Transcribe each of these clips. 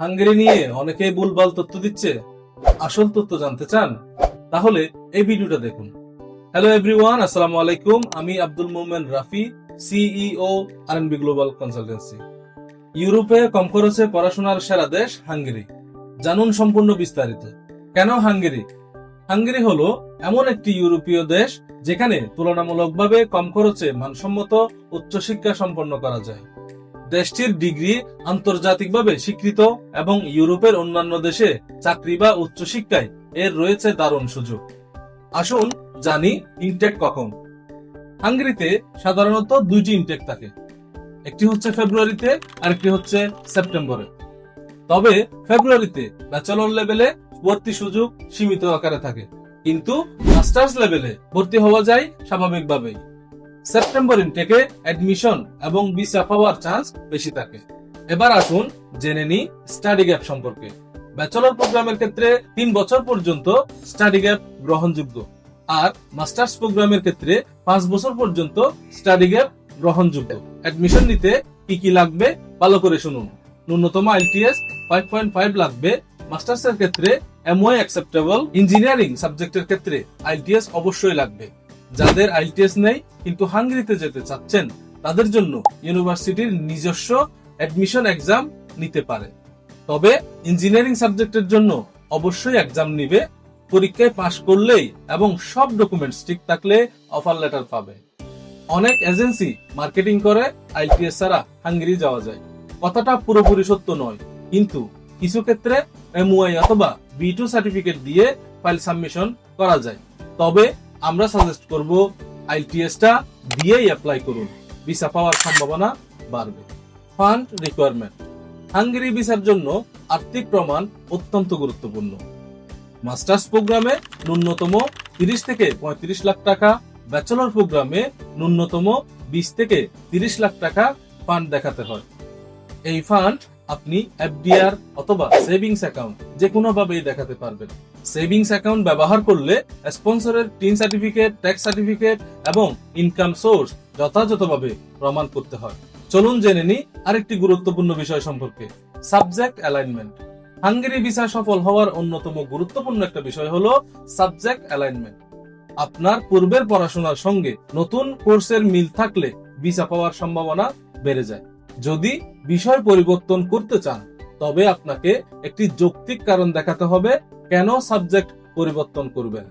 Hungary নিয়ে অনেকেই ভুলভাল তথ্য দিচ্ছে, আসল তথ্য জানতে চান, তাহলে এই ভিডিওটা দেখুন। হ্যালো এভরিওয়ান আসসালামু আলাইকুম। আমি Abdul Momen Rafi CEO R B global consultancy ইউরোপে কম খরচে পড়াশোনার সেরা দেশ হাঙ্গেরি। জানুন সম্পূর্ণ বিস্তারিত। কেন হাঙ্গেরি? হাঙ্গেরি হলো এমন একটি ইউরোপীয় দেশ যেখানে তুলনামূলকভাবে কম খরচে মানসম্মত উচ্চশিক্ষা সম্পন্ন করা যায়। দেশটির ডিগ্রি আন্তর্জাতিকভাবে স্বীকৃত এবং ইউরোপের অন্যান্য দেশে চাকরি বা উচ্চশিক্ষায় এর রয়েছে দারুণ সুযোগ। আসুন জানি ইনটেক কখন। হাঙ্গেরিতে সাধারণত দুইটি ইনটেক থাকে, একটি হচ্ছে ফেব্রুয়ারিতে আরেকটি হচ্ছে সেপ্টেম্বরে। তবে ফেব্রুয়ারিতে ব্যাচেলর লেভেলে ভর্তি সুযোগ সীমিত আকারে থাকে, কিন্তু মাস্টার্স লেভেলে ভর্তি হওয়া যায় স্বাভাবিকভাবেই। সেপ্টেম্বর ইনটেকে অ্যাডমিশন এবং ভিসা পাওয়ার চান্স বেশি থাকে। এবার আসুন জেনে নি স্টাডি গ্যাপ সম্পর্কে। ব্যাচেলর প্রোগ্রামের ক্ষেত্রে তিন বছর পর্যন্ত স্টাডি গ্যাপ গ্রহণযোগ্য আর মাস্টার্স প্রোগ্রামের ক্ষেত্রে পাঁচ বছর পর্যন্ত স্টাডি গ্যাপ গ্রহণযোগ্য। অ্যাডমিশন নিতে কি কি লাগবে ভালো করে শুনুন। ন্যূনতম আইটিএস ফাইভ পয়েন্ট ফাইভ লাগবে। মাস্টার্স এর ক্ষেত্রে এমওয়াই অ্যাকসেপ্টেবল ইঞ্জিনিয়ারিং সাবজেক্টের ক্ষেত্রে আইটিএস অবশ্যই লাগবে। যাদের আইটিএস নেই, কিন্তু হাঙ্গেরিতে যেতে চাচ্ছেন, তাদের জন্য ইউনিভার্সিটির নিজস্ব অ্যাডমিশন এক্সাম নিতে পারে। তবে ইঞ্জিনিয়ারিং সাবজেক্টের জন্য অবশ্যই এক্সাম নিবে, পরীক্ষায় পাশ করলেই এবং সব ডকুমেন্টস ঠিক থাকলে অফার লেটার পাবে। অনেক এজেন্সি মার্কেটিং করে আইটিএস ছাড়া হাঙ্গেরি যাওয়া যায়। কথাটা পুরোপুরি সত্য নয়, কিন্তু কিছু ক্ষেত্রে এমওআই অথবা বি টু সার্টিফিকেট দিয়ে ফাইল সাবমিশন করা যায়। তবে আমরা সাজেস্ট করব আইটিএসটা দিয়েই অ্যাপ্লাই করুন। ভিসা পাওয়ার সম্ভাবনা বাড়বে। ফান্ড রিকোয়ারমেন্ট হাঙ্গেরি ভিসার জন্য আর্থিক প্রমাণ অত্যন্ত গুরুত্বপূর্ণ। মাস্টার্স প্রোগ্রামে ন্যূনতম তিরিশ থেকে পঁয়ত্রিশ লাখ টাকা ব্যাচেলর প্রোগ্রামে ন্যূনতম বিশ থেকে তিরিশ লাখ টাকা ফান্ড দেখাতে হয়। এই ফান্ড আপনি এফডিআর অথবা সেভিংস অ্যাকাউন্ট যে কোনো ভাবেই দেখাতে পারবেন। সেভিংস অ্যাকাউন্ট ব্যবহার করলে স্পন্সরের টিন সার্টিফিকেট, ট্যাক্স সার্টিফিকেট এবং ইনকাম সোর্স যথাযথভাবে প্রমাণ করতে হয়। চলুন জেনে নিই আরেকটি গুরুত্বপূর্ণ বিষয় সম্পর্কে, সাবজেক্ট অ্যালাইনমেন্ট। হাঙ্গেরি ভিসা সফল হওয়ার অন্যতম গুরুত্বপূর্ণ একটা বিষয় হলো সাবজেক্ট অ্যালাইনমেন্ট। আপনার পূর্বের পড়াশোনার সঙ্গে নতুন কোর্সের মিল থাকলে ভিসা পাওয়ার সম্ভাবনা বেড়ে যায়। যদি বিষয় পরিবর্তন করতে চান, তবে আপনাকে একটি যৌক্তিক কারণ দেখাতে হবে কেন সাবজেক্ট পরিবর্তন করবেন।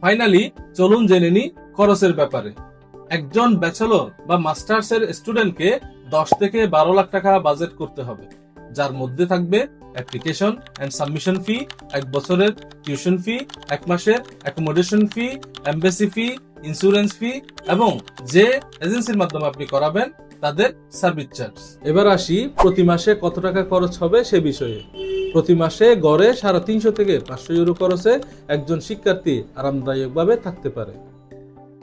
ফাইনালি, চলুন জেনে নি খরচের ব্যাপারে। একজন ব্যাচেলর বা মাস্টার্স এর স্টুডেন্টকে দশ থেকে বারো লাখ টাকা বাজেট করতে হবে। যার মধ্যে থাকবে অ্যাপ্লিকেশন এন্ড সাবমিশন ফি এক বছরের টিউশন ফি এক মাসের accommodation fee embassy fee insurance fee এবং যে এজেন্সির মাধ্যমে আপনি করাবেন তাদের সার্ভিস চার্জ এবার আসি, প্রতি মাসে কত টাকা খরচ হবে সে বিষয়ে। প্রতি মাসে গড়ে সাড়ে তিনশো থেকে পাঁচশো ইউরো খরচে একজন শিক্ষার্থী আরামদায়কভাবে থাকতে পারে।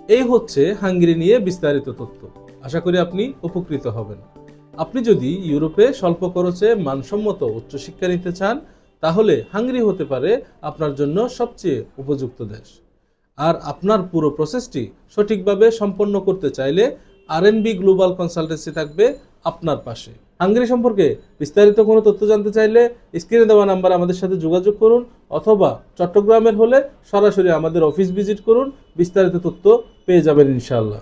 এই হচ্ছে হাঙ্গেরি নিয়ে বিস্তারিত তথ্য। আশা করি আপনি উপকৃত হবেন। আপনি যদি ইউরোপে স্বল্প খরচে মানসম্মত উচ্চশিক্ষা নিতে চান, তাহলে হাঙ্গেরি হতে পারে আপনার জন্য সবচেয়ে উপযুক্ত দেশ। আর আপনার পুরো প্রসেসটি সঠিকভাবে সম্পন্ন করতে চাইলে আরএনবি গ্লোবাল কনসালটেন্সি থাকবে আপনার পাশে। হাঙ্গেরি সম্পর্কে বিস্তারিত কোনো তথ্য জানতে চাইলে স্ক্রিনে দেওয়া নাম্বার আমাদের সাথে যোগাযোগ করুন অথবা চট্টগ্রামের হলে সরাসরি আমাদের অফিস ভিজিট করুন, বিস্তারিত তথ্য পেয়ে যাবেন ইনশাআল্লাহ।